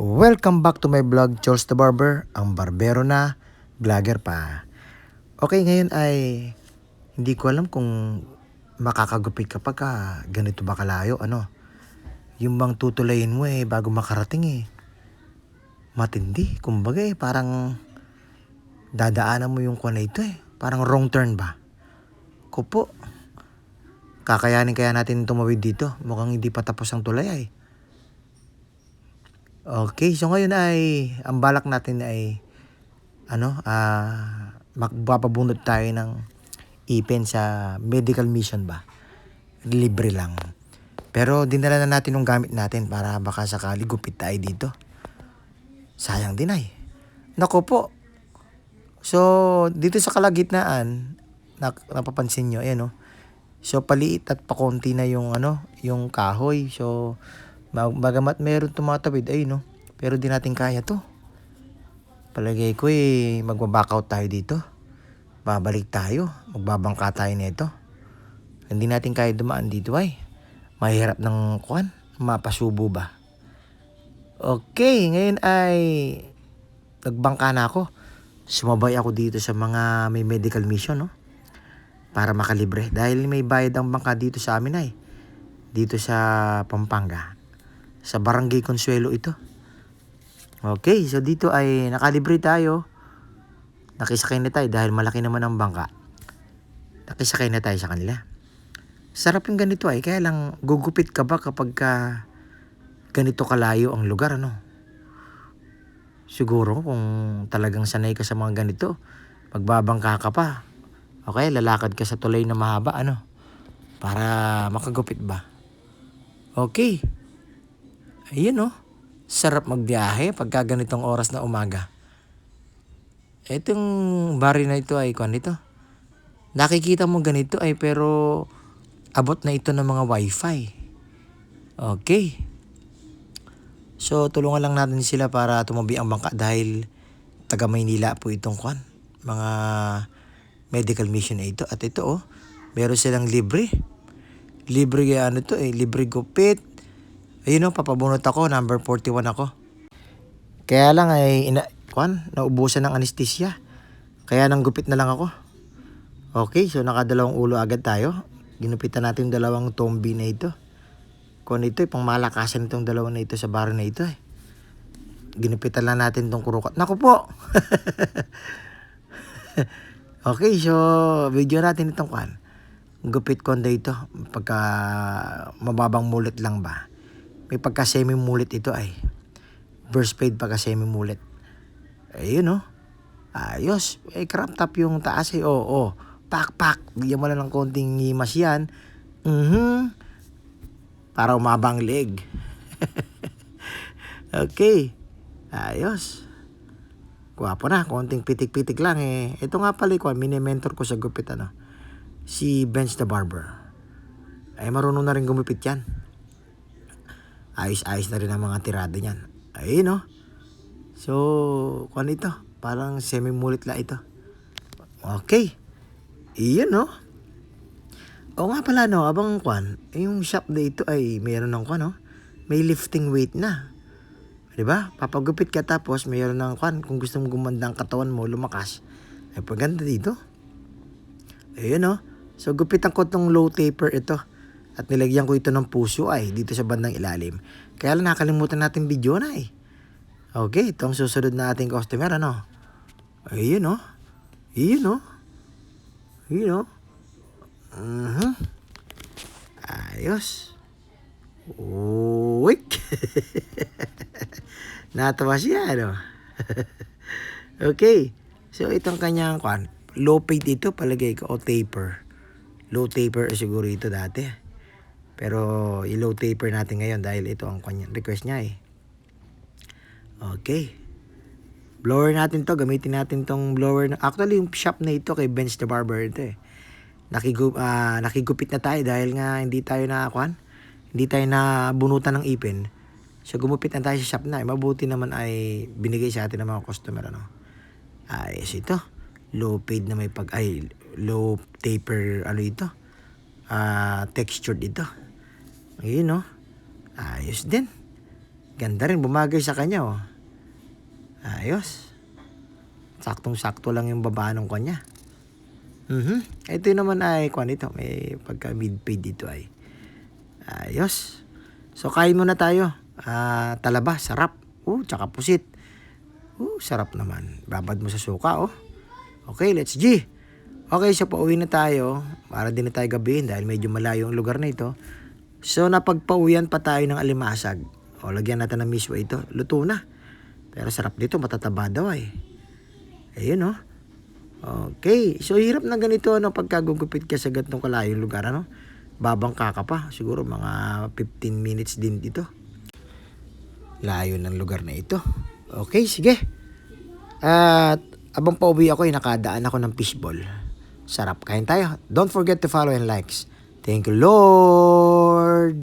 Welcome back to my vlog, Charles the Barber, ang barbero na, vlogger pa. Okay, ngayon ay hindi ko alam kung makakagupit kapag ka ganito ba kalayo, ano. Yung bang tutulayin mo eh, bago makarating eh. Matindi, kumbaga eh, parang dadaanan mo yung kuwan na ito eh. Parang wrong turn ba? Kupo. Kakayanin kaya natin tumawid dito. Mukhang hindi pa tapos ang tulay ay. Okay, so ngayon ay ang balak natin ay ano, ah magpapabunot tayo ng ipin sa medical mission ba? Libre lang. Pero dinala na natin yung gamit natin para baka sakali gupit tayo dito. Sayang din ay. Nako po. So, dito sa kalagitnaan, nak napapansin nyo, ayan oh. So, paliit at pakonti na yung ano, yung kahoy. So, Bagamat meron tumatawid, ay no. Pero di natin kaya to. Palagay ko eh, magbaback out tayo dito. Babalik tayo. Magbabangka tayo nito. Hindi natin kaya dumaan dito ay. Mahirap ng kuan. Mapasubo ba? Okay, ngayon ay nagbangka na ako. Sumabay ako dito sa mga may medical mission, no? Para makalibre. Dahil may bayad ang bangka dito sa amin ay. Dito sa Pampanga. Sa Barangay Consuelo ito. Okay, so dito ay nakalibre tayo. Nakisakay na tayo dahil malaki naman ang bangka. Nakisakay na tayo sa kanila. Sarap yung ganito ay, kaya lang gugupit ka ba kapag ka ganito kalayo ang lugar, ano? Siguro kung talagang sanay ka sa mga ganito, magbabangka ka pa. Okay, lalakad ka sa tulay na mahaba, ano? Para makagupit ba? Okay. Ayun oh. Sarap magbiyahe pagka ganitong oras na umaga. Itong bari na ito ay kwan ito. Nakikita mo ganito ay pero abot na ito ng mga wifi. Okay. So tulungan lang natin sila para tumabi ang bangka dahil taga Maynila po itong kwan. Mga medical mission na ito. At ito oh, meron silang libre. Libre ano to eh, libre gupit, Ayun o, papabunot ako, number 41 ako. Kaya lang ay, ina, kwan, naubusan ng anesthesia. Kaya nang gupit na lang ako. Okay, so nakadalawang ulo agad tayo. Ginupitan natin yung dalawang tombi na ito. Kung ito, pang malakasan itong dalawa na ito sa bar na ito eh. Ginupitan lang natin itong kurukat. Naku po! okay, so video natin itong kwan. Gupit ko ito. Pagka mababang mulit lang ba. May pagka semi-mulit ito ay. Burst fade pagka semi-mulit. Ayun no. Ayos. Eh, crop top yung taas eh. Oo, oh, oh. Pak, pak. Bigyan mo lang ng konting ngimas yan. Mhm. Para umabang leg. okay. Ayos. Guwapo na. Konting pitik-pitik lang eh. Ito nga pala ko, mini-mentor ko sa gupit ano. Si Bench the Barber. Ay marunong na rin gumupit yan ayos-ayos na rin ang mga tirada niyan. Ayun no. So, kung ano ito? Parang semi-mulit la ito. Okay. Iyon no. O nga pala no, abang kwan, yung shop na ito ay mayroon ng kwan no. May lifting weight na. 'Di ba? Papagupit ka tapos mayroon ng kwan kung gusto mong gumanda ang katawan mo, lumakas. Ay paganda dito. Ayun no. So gupitan ko tong low taper ito. At nilagyan ko ito ng puso ay dito sa bandang ilalim. Kaya lang nakalimutan natin video na eh. Okay, itong susunod na ating customer ano. Ayun no. Ayun no. Ayun no. Uh-huh. Ayos. Uy. Natawa siya ano. okay. So itong kanyang kwan, low fade ito palagay ko o taper. Low taper siguro ito dati. Pero i-low taper natin ngayon dahil ito ang request niya eh. Okay. Blower natin to. Gamitin natin tong blower. Na, actually, yung shop na ito kay Bench the Barber ito eh. Nakigup, uh, nakigupit na tayo dahil nga hindi tayo na kwan. Hindi tayo na bunutan ng ipin. So gumupit na tayo sa shop na. Eh. Mabuti naman ay binigay sa atin ng mga customer ano. Ayos ito. Low paid na may pag ay low taper ano ito. Uh, textured ito. Ayun no. Ayos din. Ganda rin, bumagay sa kanya oh. Ayos. Saktong-sakto lang yung baba ng kanya. Mhm. Ito naman ay kwan ito, may pagka mid-fade dito ay. Ayos. So kain muna tayo. Ah, talaba, sarap. Uh, tsaka pusit. Uh, sarap naman. Babad mo sa suka, oh. Okay, let's G. Okay, so pauwi na tayo. Para din na tayo gabihin dahil medyo malayo ang lugar na ito. So, napagpauwian pa tayo ng alimasag. O, lagyan natin ng miswa ito. Luto na. Pero sarap dito, matataba daw eh. Ayun, oh. Okay. So, hirap na ganito, ano, pagkagugupit ka sa ganitong kalayong lugar, ano. Babangka ka pa. Siguro mga 15 minutes din dito. Layo ng lugar na ito. Okay, sige. At abang pauwi ako, ay nakadaan ako ng fishball. Sarap. Kain tayo. Don't forget to follow and likes. Thank you, Lord.